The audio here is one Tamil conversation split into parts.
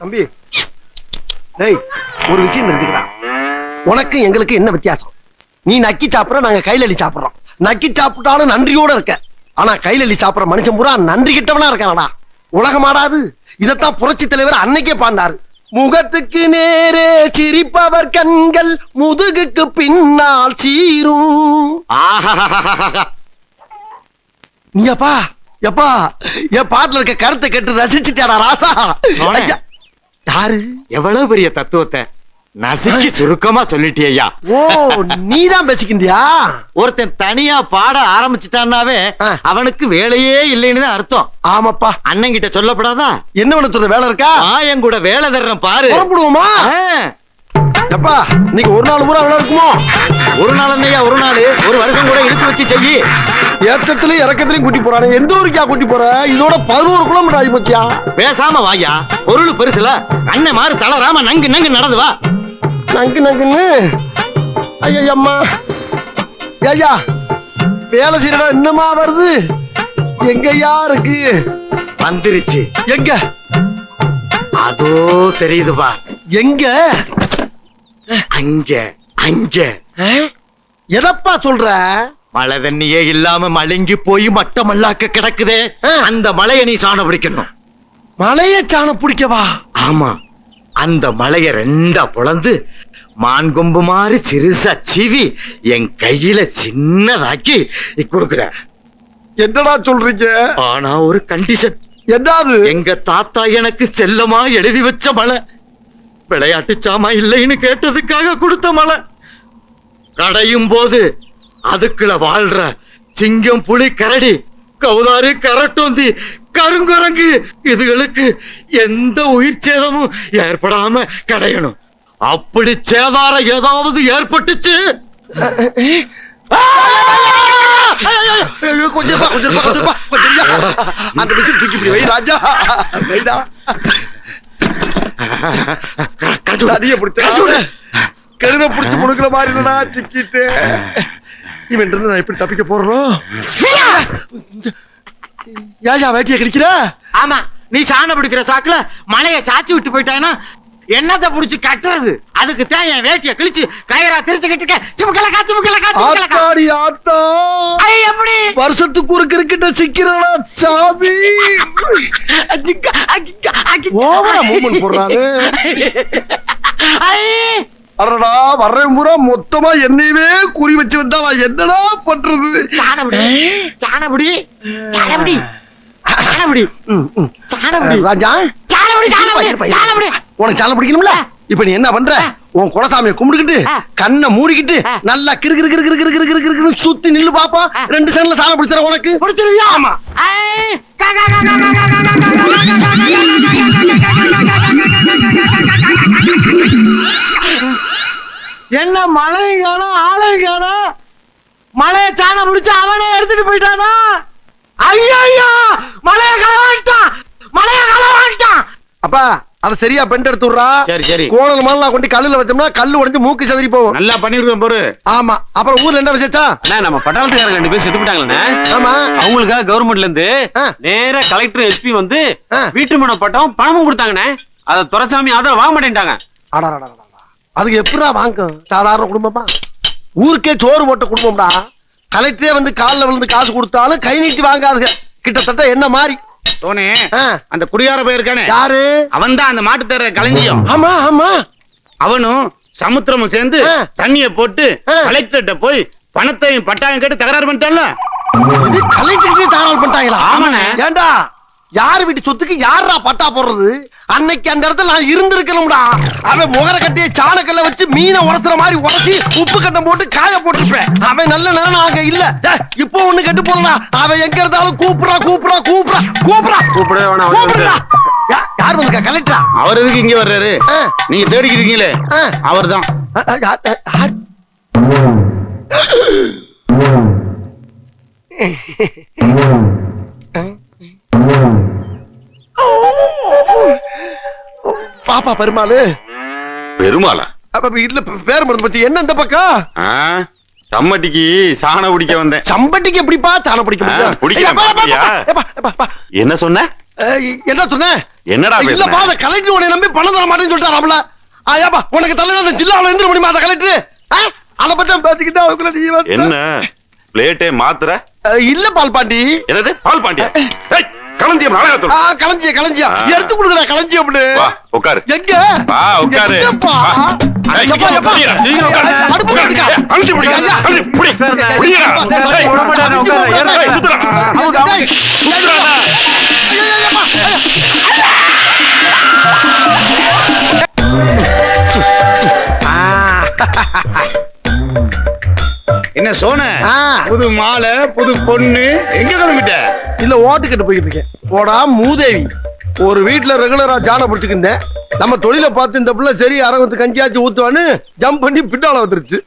தம்பி டேய் ஒரு விஷயம் தெரிஞ்சுக்கிறா. உனக்கு எங்களுக்கு என்ன வித்தியாசம்? நீ நக்கி சாப்பிடுற நாங்க அள்ளி சாப்பிடுறோம். நக்கி சாப்பிட்டாலும் நன்றியோட இருக்க. ஆனா அள்ளி சாப்பிடுற மனுஷன் பூரா நன்றி கிட்டவனா இருக்கானடா. உலகமாடாது. இதத்தான் புரட்சி தலைவர் அன்னைக்கே பாண்டாரு முகத்துக்கு நேரே சிரிப்பவர் கண்கள் முதுகுக்கு பின்னால் சீரும். நீ அப்பா எப்பா என் பாட்டுல இருக்க கருத்தை கேட்டு ரசிச்சுட்டாடா ராசா. யாரு? எவ்வளவு பெரிய தத்துவத்தை? நசுக்கி சுருக்கமா சொல்லிட்டியா ஐயா. ஓ நீதான் பேசிக்கிந்தியா? ஒருத்தன் தனியா பாட ஆரம்பிச்சுட்டான்னாவே. அவனுக்கு வேலையே இல்லைன்னு தான் அர்த்தம். ஆமாப்பா. அண்ணன் கிட்ட சொல்லப்படாதா? என்ன வேலை இருக்கா? என் கூட வேலை தர்றேன் பாரு. புறப்படுவோமா. எப்பா இன்னைக்கு ஒரு நாள் பூரா வேலை இருக்குமோ? ஒரு நாள் என்னையா ஒரு நாள். ஒரு வருஷம் கூட இழுத்து வச்சு செய்யி. ஏத்தத்திலயும் இறக்கத்திலயும் கூட்டி போறானே. எந்த ஊருக்கா கூட்டி போற? இதோட பதினோரு கிலோமீட்டர் ஆகி போச்சியா? பேசாம வாயா. பொருள் பெருசுல அண்ணன் மாறு தளராம நங்கு நங்கு நடந்து வா. நங்கு நங்குன்னு? ஐயா அம்மா ஐயா வேலை செய்யறா இன்னமா வருது? எங்கயா இருக்கு? வந்துருச்சு. எங்க? அதோ தெரியுதுப்பா. எங்க? அங்க அங்க. எதப்பா சொல்ற? மழை தண்ணியே இல்லாம மழுங்கி போய் மட்டமல்லாக்க கிடக்குதே. அந்த மலைய நீ சாண பிடிக்கணும். மலைய சாணம் பிடிக்கவா? ஆமா. அந்த மலைய ரெண்டா பொளந்து மான் கொம்பு மாதிரி சிறுசா சீவி என் கையில சின்னதாக்கி கொடுக்குற. என்னடா சொல்றீங்க? ஆனா ஒரு கண்டிஷன் என்னது? எங்க தாத்தா எனக்கு செல்லமா எழுதி வச்ச மலை விளையாட்டு சாமா இல்லைன்னு கேட்டதுக்காக கொடுத்த மலை கடையும் போது அதுக்குள்ள வாழ்ற சிங்கம் புலி கரடி கௌதாரி கரட்டோந்தி கருங்குரங்கு இதுகளுக்கு எந்த உயிர் சேதமும் ஏற்படாம கடையணும். அப்படி சேதாரம் ஏதாவது ஏற்பட்டுச்சு? கொஞ்சம் கொஞ்சம் கொஞ்சம் அந்த மிஷின் தூக்கி வை ராஜா. வைடா தடிய பிடிச்ச? கழுத பிடிச்சு முடுக்கல மாதிரி இல்லடா சிக்கிட்டு. இவன் இருந்து நான் எப்படி தப்பிக்க போறோம் ஏயா வேட்டிய கிடைக்கிற? ஆமா நீ சாண பிடிக்கிற சாக்குல மலைய சாச்சி விட்டு போயிட்டானா என்னத்த புடிச்சு கட்டுறது? அதுக்கு தான் என் வேட்டிய கிழிச்சு கயிறா திரிச்சுக்கிட்டு. சிமுக்கல கா சிமுக்கல கா. ஆத்தாடி ஆத்தா. ஐ, எப்படி? வருஷத்துக்கு ஒரு கிரிக்கெட்ட சிக்கிறடா சாமி. ஓவரா மூமெண்ட் போடுறானு ஐ, அடடா வர்றேன் பூரா. மொத்தமா என்னையவே குறி வச்சு வந்தா என்னடா பண்றது? சாணபடி சாணபடி சாணபடி சாணபடி. சாணபடி. ராஜா? சாணபடி சாணபடி. சாணபடி. உனக்கு சாலை பிடிக்கணும்ல இப்ப நீ என்ன பண்ற உன் குலசாமியை கும்பிட்டுக்கிட்டு. கண்ணை மூடிக்கிட்டு. நல்லா கிறு கிறு கிறு கிறு கிறு கிறு கிறுன்னு சுத்தி நில்லு பாப்பா. ரெண்டு செகண்ட்ல சாலை பிடிச்சற உனக்கு பிடிச்சிருவியா ஆமா. என்ன மழையும் காணும் ஆளையும் காணும் மழைய சாணம் முடிச்சு அவனே எடுத்துட்டு போயிட்டானா ஐயோ மழைய களவாண்டான் மழைய களவாண்டான் அப்பா அத சரியா பெண்ட் எடுத்து விடுறா. சரி, சரி. கோணல் மாலாம் கொண்டு கல்லுல வச்சோம்னா கல்லு உடைஞ்சு மூக்கு சதறி போகும். நல்லா பண்ணிருக்கேன் பாரு ஆமா. அப்புறம் ஊர்ல என்ன விசேஷம்? அண்ணா நம்ம பட்டாளத்துக்காரங்க ரெண்டு பேரும் செத்து போயிட்டாங்களே ஆமா. அவங்களுக்காக கவர்மெண்ட்ல இருந்து. நேரா கலெக்டர் எஸ்பி வந்து. வீட்டு மன பட்டம் பணமும் கொடுத்தாங்கண்ணே. அத துரைசாமி ஆதரவு வாங்க மாட்டேன்ட்டாங்க. அதுக்கு எப்படிடா வாங்கும் சாதாரண குடும்பமா ஊருக்கே சோறு போட்ட குடும்பம்டா கலெக்டரே வந்து கால்ல விழுந்து காசு கொடுத்தாலும் கை நீட்டி வாங்காதுங்க. கிட்டத்தட்ட என்ன மாதிரி ஆ. அந்த குடியார போயிருக்கானே யாரு அவன் தான் அந்த மாட்டு தர களஞ்சியம் ஆமா ஆமா அவனும் சமுத்திரமும் சேர்ந்து. தண்ணிய போட்டு. கலெக்டர்கிட்ட போய் பணத்தையும் பட்டாயம் கேட்டு தகராறு பண்ணிட்டான்ல இது கலெக்டரே தாராளம் பண்ணிட்டாங்களா ஆமாண்ணே. ஏண்டா யார் வீட்டு சொத்துக்கு யாரா பட்டா போடுறது அன்னைக்கு அந்த இடத்துல நான் இருந்திருக்கணும்டா. அவன் முகர கட்டிய சாணக்கல்ல வச்சு மீனை உரசுற மாதிரி உரசி உப்பு கட்டம் போட்டு காய போட்டுப்பேன் அவன் நல்ல நேரம் அங்க இல்ல. டேய், இப்போ ஒண்ணு கெட்டு போறா அவன் எங்க இருந்தாலும் கூப்பிடுறா கூப்பிடுறா கூப்பிடுறா கூப்பிடுறா. கூப்பிடவே வேணாம், அவரே கூப்பிடுறா. யார் வந்திருக்கா? கலெக்டரா? அவர் எதுக்கு இங்க வர்றாரு. நீங்க தேடிக்கிறீங்களே ஆ. அவர்தான். அ- தாப்பா பெருமாள். பெருமாளா? இதுல பேர் மருந்து பத்தி என்ன இந்த பக்கம் சம்மட்டிக்கு சாண பிடிக்க வந்தேன். சம்பட்டிக்கு எப்படிப்பா சாண பிடிக்க என்ன சொன்ன? என்ன சொன்ன? என்னடா இல்லப்பா அந்த கலெக்டர் உன்னை நம்பி பணம் தர மாட்டேன்னு சொல்லிட்டாராப்ல ஆயாப்பா உனக்கு தலைவர் அந்த ஜில்லாவில் எந்திர முடியுமா அந்த கலெக்டர்? அதை பத்தி பாத்துக்கிட்டா அவங்கள என்ன? பிளேட்டே மாத்திர இல்ல பால் பாண்டி. என்னது? பால் பாண்டி களஞ்சியம் நாடகத்தோட ஆ, களஞ்சிய களஞ்சியா. எடுத்து கொடுக்குற களஞ்சியம்னு வா உட்காரு எங்க வா, உட்காரு. என்ன சோன புது மாலை புது பொண்ணு எங்க கிளம்பிட்ட இல்ல ஓட்டு கட்டு போயிட்டு இருக்கேன். போடா மூதேவி. ஒரு வீட்டுல ரெகுலரா ஜான பிடிச்சிட்டு இருந்தேன். நம்ம தொழிலை பார்த்து இந்த பிள்ளை சரி அரங்கத்து கஞ்சியாச்சு ஊத்துவான்னு ஜம்ப் பண்ணி பின்னால வந்துருச்சு.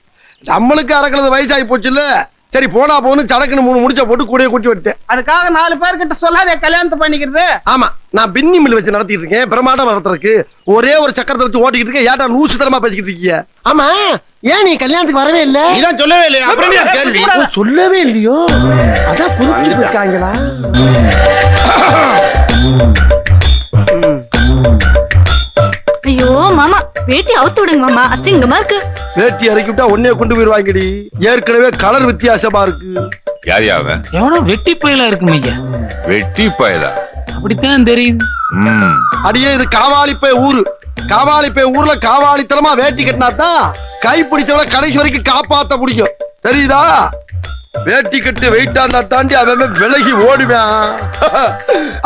நம்மளுக்கு அரக்கிறது வயசாகி போச்சுல்ல. சரி போனா போன்னு சடக்குன்னு மூணு முடிச்ச போட்டு கூடயே கூட்டி விட்டேன் அதுக்காக நாலு பேர்கிட்ட சொல்லாதே கல்யாணத்தை பண்ணிக்கிறது. ஆமா நான் பின்னி மில் வச்சு நடத்திட்டு இருக்கேன் பிரமாண்டம் நடத்துறதுக்கு. ஒரே ஒரு சக்கரத்தை வச்சு ஓட்டிக்கிட்டு இருக்கேன் ஏட்டா லூசு தரமா பேசிக்கிட்டு இருக்கீங்க? ஆமா ஏன் நீ கல்யாணத்துக்கு வரவே இல்ல? நீதான் சொல்லவே இல்லையா? அப்புறம் கேள்வி. சொல்லவே இல்லையோ? அதான் புரிஞ்சு இருக்காங்களா? ஐயோ மாமா வேட்டி அவுத்து விடுங்க மாமா. அசிங்கமா இருக்கு. வேட்டி இறக்கி விட்டா ஒன்னே கொண்டு போயிருவாங்கடி. ஏற்கனவே கலர் வித்தியாசமா இருக்கு. யார் யாவன் எவனோ வெட்டி பயலா இருக்கும் ஐயா. வெட்டி பயதா அப்படித்தான் தெரியுது. அடியே இது காவாலிப்பை ஊரு. காவாலிப்பை ஊர்ல காவாலித்தனமா வேட்டி கட்டினாதான் கை பிடிச்சவன கடைசி வரைக்கும் காப்பாத்த முடியும். தெரியுதா? வேட்டி கட்டு வெயிட்டா இருந்தா தாண்டி அவன் விலகி ஓடுவான்.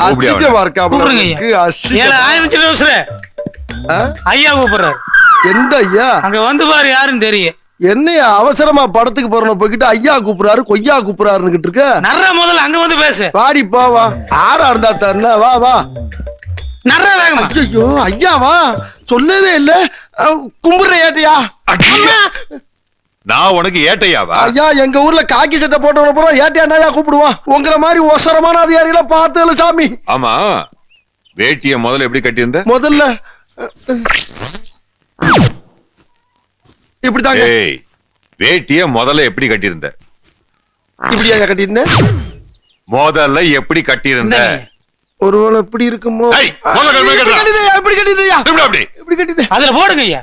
அசிங்கமா இருக்கா கூப்பிடுங்க ஐயா. கூப்பிடுறாரு. எந்த ஐயா? அங்க வந்து பாரு யாருன்னு தெரியும் என்னையா அவசரமா படத்துக்கு போறணும் போய்கிட்டு ஐயா கூப்பிடுறாரு கொய்யா கூப்பிடுறாருன்னு இருக்க? நர்ற முதல்ல அங்க வந்து பேசு. வாடி போ வா. ஆறா இருந்தா தரல வா வா. நர்ற வேகமா. ஐயோ ஐயாவா? சொல்லவே இல்ல. கும்பிடுற ஏட்டையா. நான் உனக்கு ஏட்டையாவா? ஐயா எங்க ஊர்ல காக்கி சட்டை போட்டவன பூரா ஏட்டையா கூப்பிடுவான் உங்கள மாதிரி ஒசரமான அதிகாரிகளை பார்த்தல சாமி. ஆமா. வேட்டிய முதல்ல எப்படி கட்டியிருந்த? முதல்ல இப்படிதாங்க. ஏய் வேட்டிய முதல்ல எப்படி கட்டியிருந்த? இப்படியா கட்டியிருந்தேன் முதல்ல எப்படி கட்டியிருந்த. ஒருவேளை இப்படி இருக்குமோ? ஏய், முதல்ல இப்படி கட்டுடா. கட்டிதையா இப்படி கட்டிதையா எப்படி அப்படி. இப்படி கட்டிதே அதுல போடுங்க ஐயா.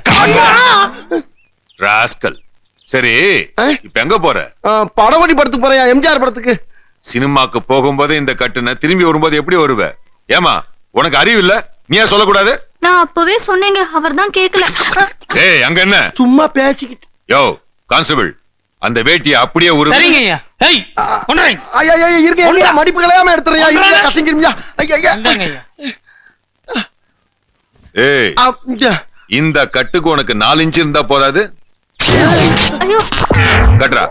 ராஸ்கல். சரி ஆ? இப்ப எங்க போற? படவடி படத்துக்கு போறேன் எம்ஜிஆர் படத்துக்கு. சினிமாக்கு போகும்போது இந்த கட்டுன திரும்பி வரும்போது எப்படி வருவ? ஏமா உனக்கு அறிவு இல்ல? நீ ஏன் சொல்லக்கூடாது? நான் அப்பவே சொன்னேங்க அவர் தான் கேக்கல. ஏய் அங்க என்ன? சும்மா பேசிக்கிட்டு. யோ கான்ஸ்டபிள் அந்த வேட்டிய அப்படியே உருவு சரிங்க ஐயா. ஏய் கொண்டுறேன். ஐயா ஐயா இருங்க இருங்க. மடிப்பு கலையாம எடுத்துறியா இருங்க. கசங்கிருமியா ஐயா ஐயா. ஏய். இந்த கட்டுக்கு உனக்கு நாலு இன்ச்சு இருந்தா போதாது? ஐயோ. கட்டுறா.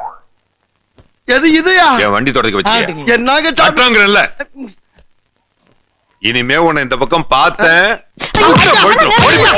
எது இதுயா என் வண்டி தொடக்க ஆகட்டுங்க. என்னங்க சாப்பிட்டு கட்டுறாங்கிறல்ல இனிமே உன்னை இந்த பக்கம் பார்த்தேன் ஓடிடலாம்